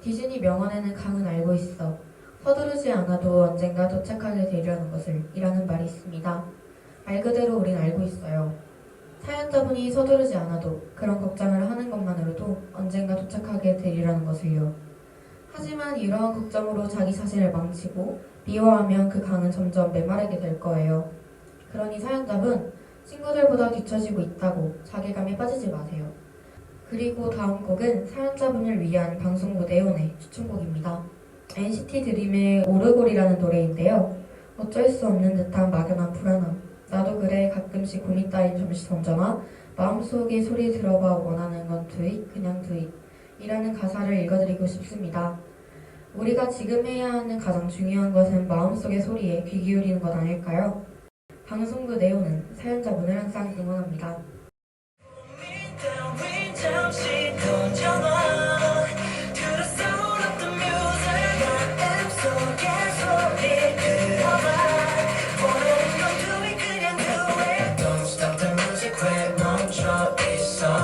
디즈니 명언에는 강은 알고 있어. 서두르지 않아도 언젠가 도착하게 되리라는 것을 이라는 말이 있습니다. 말 그대로 우린 알고 있어요. 사연자분이 서두르지 않아도 그런 걱정을 하는 것만으로도 언젠가 도착하게 되리라는 것을요. 하지만 이러한 걱정으로 자기 자신을 망치고 미워하면 그 강은 점점 메마르게 될 거예요. 그러니 사연자분, 친구들보다 뒤처지고 있다고 자괴감에 빠지지 마세요. 그리고 다음 곡은 사연자분을 위한 방송부 네온의 추천곡입니다. NCT 드림의 오르골이라는 노래인데요. 어쩔 수 없는 듯한 막연한 불안함. 나도 그래 가끔씩 고민 따윈 잠시 던져놔 마음속에 소리 들어봐 원하는 건 두잇 그냥 두잇 이라는 가사를 읽어드리고 싶습니다. 우리가 지금 해야 하는 가장 중요한 것은 마음속의 소리에 귀 기울이는 것 아닐까요? 방송부 네오는 사연자분을 항상 응원합니다.